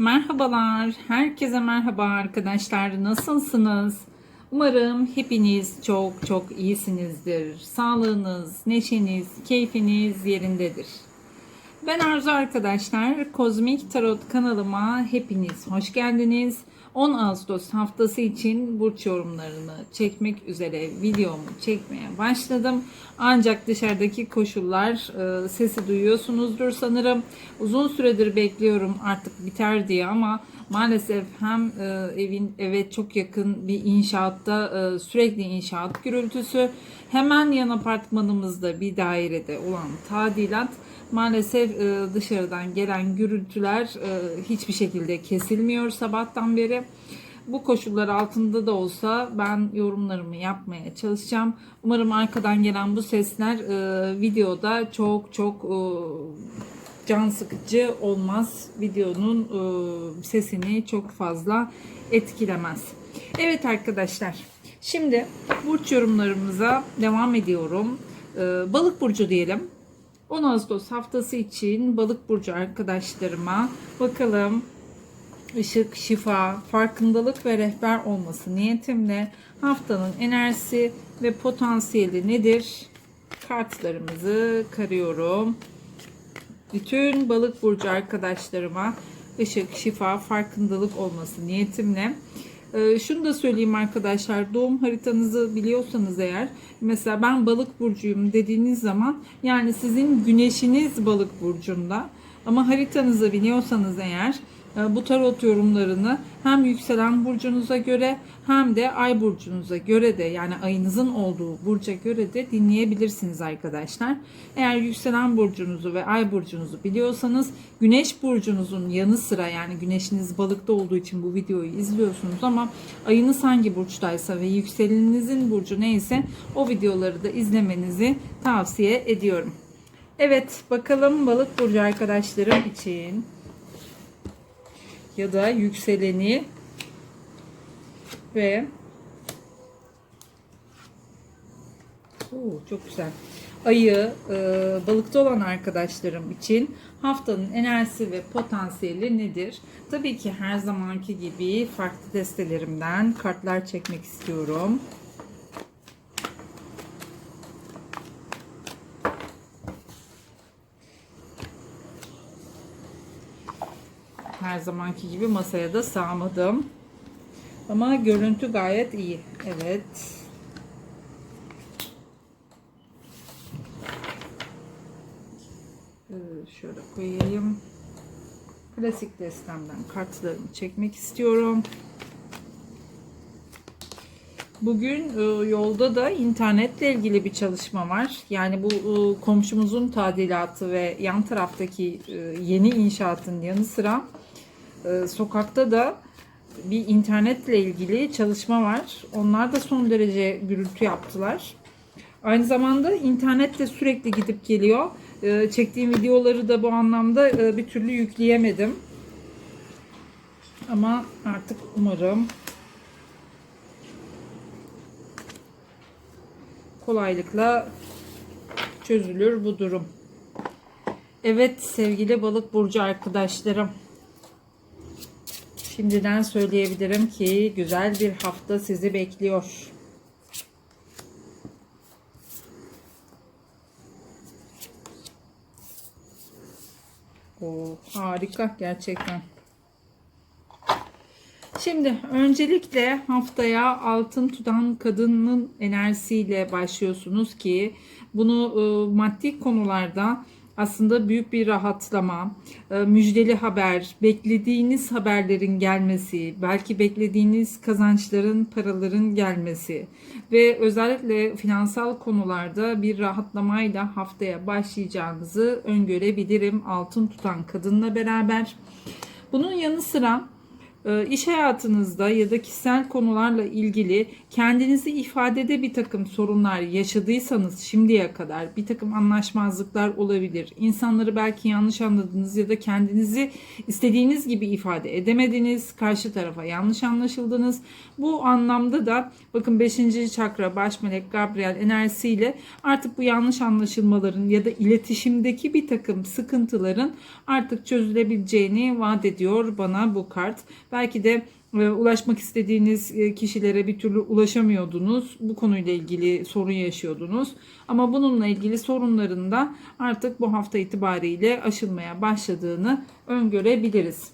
Merhabalar, herkese merhaba arkadaşlar. Nasılsınız? Umarım hepiniz çok çok iyisinizdir. Sağlığınız, neşeniz, keyfiniz yerindedir. Ben Arzu arkadaşlar. Kozmik Tarot kanalıma hepiniz hoş geldiniz. 10 Ağustos haftası için burç yorumlarını çekmek üzere videomu çekmeye başladım. Ancak dışarıdaki koşullar e, sesi duyuyorsunuzdur sanırım. Uzun süredir bekliyorum artık biter diye ama maalesef hem e, evin eve çok yakın bir inşaatta e, sürekli inşaat gürültüsü hemen yan apartmanımızda bir dairede olan tadilat maalesef e, dışarıdan gelen gürültüler e, hiçbir şekilde kesilmiyor sabahtan beri. Bu koşullar altında da olsa ben yorumlarımı yapmaya çalışacağım. Umarım arkadan gelen bu sesler e, videoda çok çok can sıkıcı olmaz. Videonun sesini çok fazla etkilemez. Evet arkadaşlar. Şimdi burç yorumlarımıza devam ediyorum. E, balık burcu diyelim. 10 Ağustos haftası için balık burcu arkadaşlarıma bakalım ışık, şifa, farkındalık ve rehber olması niyetimle haftanın enerjisi ve potansiyeli nedir? Kartlarımızı karıyorum. Bütün balık burcu arkadaşlarıma ışık, şifa, farkındalık olması niyetimle. Ee, şunu da söyleyeyim arkadaşlar doğum haritanızı biliyorsanız eğer mesela ben balık burcuyum dediğiniz zaman yani sizin güneşiniz balık burcunda. Ama haritanızı biliyorsanız eğer bu tarot yorumlarını hem yükselen burcunuza göre hem de ay burcunuza göre de yani ayınızın olduğu burca göre de dinleyebilirsiniz arkadaşlar. Eğer yükselen burcunuzu ve ay burcunuzu biliyorsanız güneş burcunuzun yanı sıra yani güneşiniz balıkta olduğu için bu videoyu izliyorsunuz ama ayınız hangi burçtaysa ve yükselenizin burcu neyse o videoları da izlemenizi tavsiye ediyorum. Evet bakalım balık burcu arkadaşlarım için ya da yükseleni ve Oo, çok güzel. Ayı e, balıkta olan arkadaşlarım için haftanın enerjisi ve potansiyeli nedir? Tabii ki her zamanki gibi farklı destelerimden kartlar çekmek istiyorum. Her zamanki gibi masaya da sağmadım. Ama görüntü gayet iyi. Evet. Ee, Şöyle koyayım. Klasik destemden kartlarımı çekmek istiyorum. Bugün e, yolda da internetle ilgili bir çalışma var. Yani bu e, komşumuzun tadilatı ve yan taraftaki e, yeni inşaatın yanı sıra e, sokakta da bir internetle ilgili çalışma var. Onlar da son derece gürültü yaptılar. Aynı zamanda internetle sürekli gidip geliyor. E, çektiğim videoları da bu anlamda e, bir türlü yükleyemedim. Ama artık umarım kolaylıkla çözülür bu durum. Evet sevgili balık burcu arkadaşlarım. Şimdiden söyleyebilirim ki güzel bir hafta sizi bekliyor. O harika gerçekten. Şimdi öncelikle haftaya altın tutan kadının enerjisiyle başlıyorsunuz ki bunu e, maddi konularda aslında büyük bir rahatlama, e, müjdeli haber, beklediğiniz haberlerin gelmesi, belki beklediğiniz kazançların, paraların gelmesi ve özellikle finansal konularda bir rahatlamayla haftaya başlayacağınızı öngörebilirim altın tutan kadınla beraber. Bunun yanı sıra e, iş hayatınızda ya da kişisel konularla ilgili kendinizi ifadede bir takım sorunlar yaşadıysanız şimdiye kadar bir takım anlaşmazlıklar olabilir. İnsanları belki yanlış anladınız ya da kendinizi istediğiniz gibi ifade edemediniz. Karşı tarafa yanlış anlaşıldınız. Bu anlamda da bakın 5. çakra baş melek Gabriel enerjisiyle artık bu yanlış anlaşılmaların ya da iletişimdeki bir takım sıkıntıların artık çözülebileceğini vaat ediyor bana bu kart. Belki de ulaşmak istediğiniz e, kişilere bir türlü ulaşamıyordunuz. Bu konuyla ilgili sorun yaşıyordunuz. Ama bununla ilgili sorunların da artık bu hafta itibariyle aşılmaya başladığını öngörebiliriz.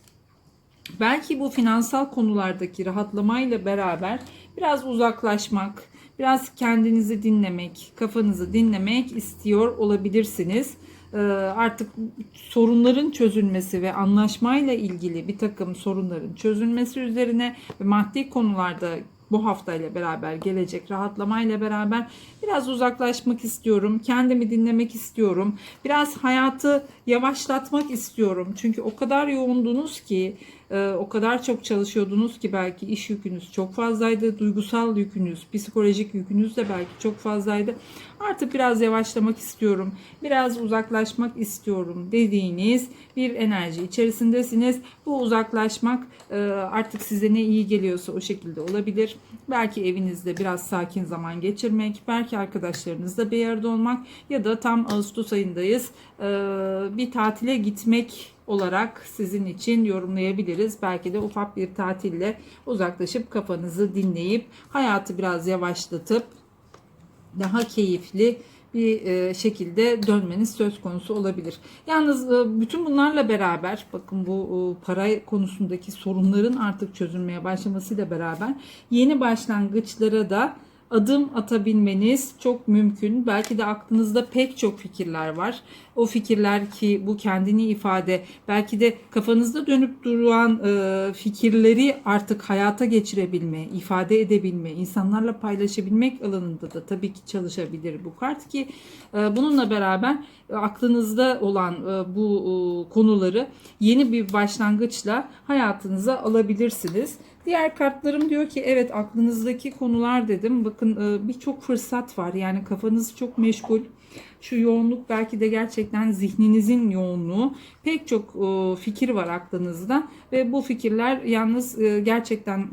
Belki bu finansal konulardaki rahatlamayla beraber biraz uzaklaşmak, biraz kendinizi dinlemek, kafanızı dinlemek istiyor olabilirsiniz. Ee, Artık sorunların çözülmesi ve anlaşmayla ilgili bir takım sorunların çözülmesi üzerine ve maddi konularda bu haftayla beraber gelecek rahatlamayla beraber biraz uzaklaşmak istiyorum. Kendimi dinlemek istiyorum. Biraz hayatı yavaşlatmak istiyorum. Çünkü o kadar yoğundunuz ki e, o kadar çok çalışıyordunuz ki belki iş yükünüz çok fazlaydı. Duygusal yükünüz, psikolojik yükünüz de belki çok fazlaydı. Artık biraz yavaşlamak istiyorum. Biraz uzaklaşmak istiyorum dediğiniz bir enerji içerisindesiniz. Bu uzaklaşmak e, artık size ne iyi geliyorsa o şekilde olabilir. Belki evinizde biraz sakin zaman geçirmek, belki arkadaşlarınızla bir yerde olmak ya da tam Ağustos ayındayız. Bir tatile gitmek olarak sizin için yorumlayabiliriz. Belki de ufak bir tatille uzaklaşıp kafanızı dinleyip hayatı biraz yavaşlatıp daha keyifli bir e, şekilde dönmeniz söz konusu olabilir. Yalnız e, bütün bunlarla beraber bakın bu e, para konusundaki sorunların artık çözülmeye başlamasıyla beraber yeni başlangıçlara da adım atabilmeniz çok mümkün. Belki de aklınızda pek çok fikirler var. O fikirler ki bu kendini ifade, belki de kafanızda dönüp duran e, fikirleri artık hayata geçirebilme, ifade edebilme, insanlarla paylaşabilmek alanında da tabii ki çalışabilir bu kart ki e, bununla beraber e, aklınızda olan e, bu e, konuları yeni bir başlangıçla hayatınıza alabilirsiniz. Diğer kartlarım diyor ki evet aklınızdaki konular dedim. Bakın e, birçok fırsat var. Yani kafanız çok meşgul. Şu yoğunluk belki de gerçekten zihninizin yoğunluğu. Pek çok e, fikir var aklınızda ve bu fikirler yalnız e, gerçekten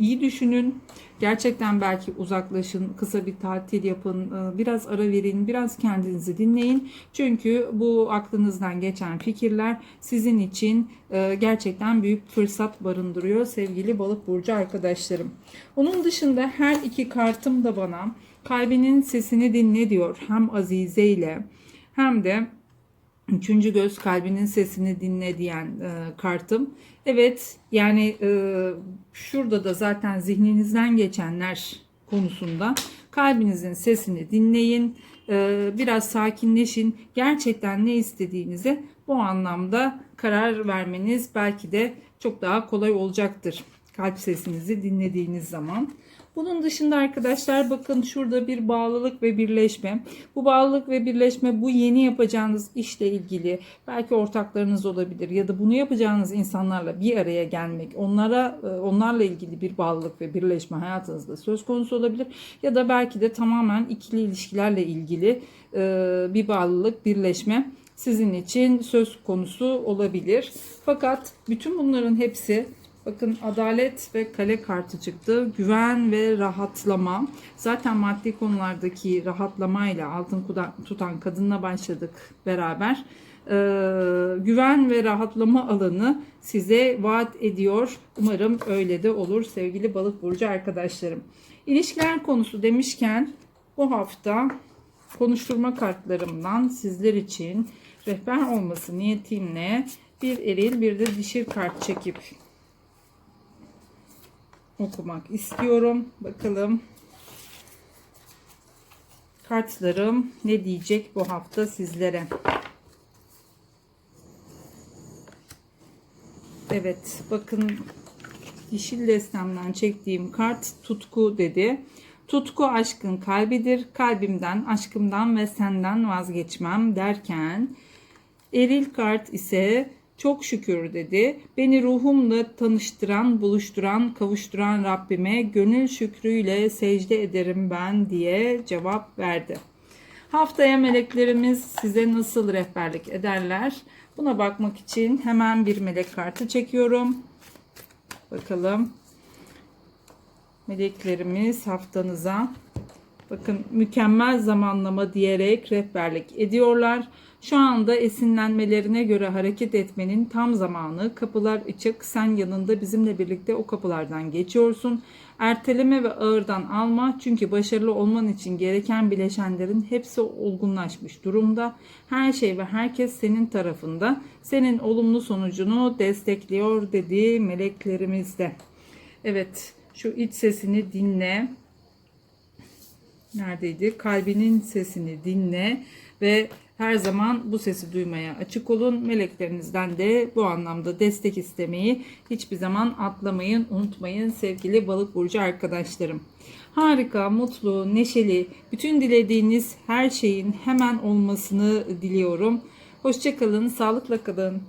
iyi düşünün. Gerçekten belki uzaklaşın, kısa bir tatil yapın, e, biraz ara verin, biraz kendinizi dinleyin. Çünkü bu aklınızdan geçen fikirler sizin için e, gerçekten büyük fırsat barındırıyor sevgili balık burcu arkadaşlarım. Onun dışında her iki kartım da bana kalbinin sesini dinle diyor. Hem Azize ile hem de Üçüncü göz kalbinin sesini dinle diyen e, kartım. Evet yani e, şurada da zaten zihninizden geçenler konusunda kalbinizin sesini dinleyin. E, biraz sakinleşin. Gerçekten ne istediğinize bu anlamda karar vermeniz belki de çok daha kolay olacaktır. Kalp sesinizi dinlediğiniz zaman. Bunun dışında arkadaşlar bakın şurada bir bağlılık ve birleşme. Bu bağlılık ve birleşme bu yeni yapacağınız işle ilgili belki ortaklarınız olabilir ya da bunu yapacağınız insanlarla bir araya gelmek, onlara e, onlarla ilgili bir bağlılık ve birleşme hayatınızda söz konusu olabilir ya da belki de tamamen ikili ilişkilerle ilgili e, bir bağlılık, birleşme sizin için söz konusu olabilir. Fakat bütün bunların hepsi Bakın adalet ve kale kartı çıktı. Güven ve rahatlama. Zaten maddi konulardaki rahatlamayla altın tutan kadınla başladık beraber. Ee, güven ve rahatlama alanı size vaat ediyor. Umarım öyle de olur sevgili balık burcu arkadaşlarım. İlişkiler konusu demişken bu hafta konuşturma kartlarımdan sizler için rehber olması niyetimle bir eril bir de dişil kart çekip okumak istiyorum. Bakalım kartlarım ne diyecek bu hafta sizlere. Evet bakın Yeşil Destem'den çektiğim kart tutku dedi. Tutku aşkın kalbidir. Kalbimden, aşkımdan ve senden vazgeçmem derken eril kart ise Çok şükür dedi. Beni ruhumla tanıştıran, buluşturan, kavuşturan Rabbime gönül şükrüyle secde ederim ben diye cevap verdi. Haftaya meleklerimiz size nasıl rehberlik ederler? Buna bakmak için hemen bir melek kartı çekiyorum. Bakalım. Meleklerimiz haftanıza bakın mükemmel zamanlama diyerek rehberlik ediyorlar. Şu anda esinlenmelerine göre hareket etmenin tam zamanı. Kapılar açık. Sen yanında bizimle birlikte o kapılardan geçiyorsun. Erteleme ve ağırdan alma. Çünkü başarılı olman için gereken bileşenlerin hepsi olgunlaşmış durumda. Her şey ve herkes senin tarafında. Senin olumlu sonucunu destekliyor dedi meleklerimiz de. Evet, şu iç sesini dinle neredeydi? Kalbinin sesini dinle ve her zaman bu sesi duymaya açık olun. Meleklerinizden de bu anlamda destek istemeyi hiçbir zaman atlamayın, unutmayın sevgili balık burcu arkadaşlarım. Harika, mutlu, neşeli, bütün dilediğiniz her şeyin hemen olmasını diliyorum. Hoşçakalın, sağlıkla kalın.